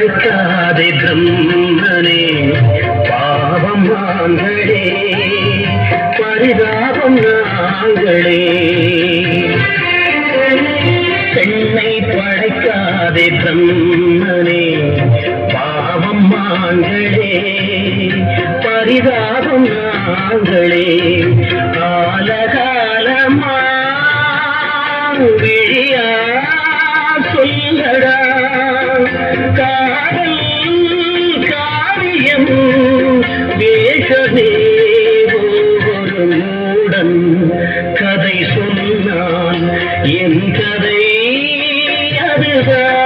படைக்காதே பிரம்மனே. பாவம் நாங்களே பரிதாபம் நாங்களே. பெண்ணை படைக்காதே பிரம்மனே. பாவம் நாங்களே பரிதாபம் நாங்களே. காலகாலமா என் கதை அதுதான்.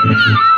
பிரீத்தி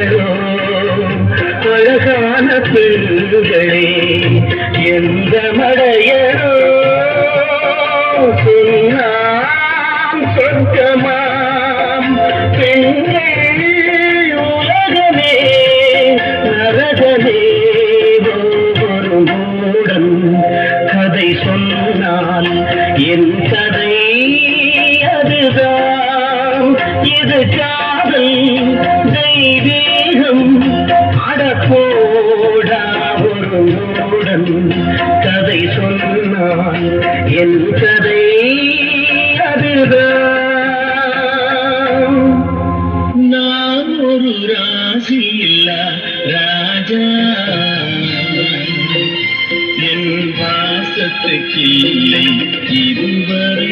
இந்த மடையரோ சொன்னாம் சொர்க்கமாம். பெண்கள் உலகமே நரகமே. ஒரு மூடன் கதை சொன்னால் என் கதை அதுதான். இது காதல் கதை சொன்னான் என் கதை அதுதான். நான் ஒரு ராசி இல்ல ராஜா. என் வாசத்துக்கு இல்லை இதுவரை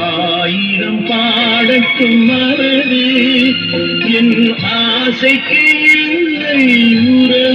ஆயிரம் பாடட்டும் மனது என் ஆசைக்கு இல்லை உறவு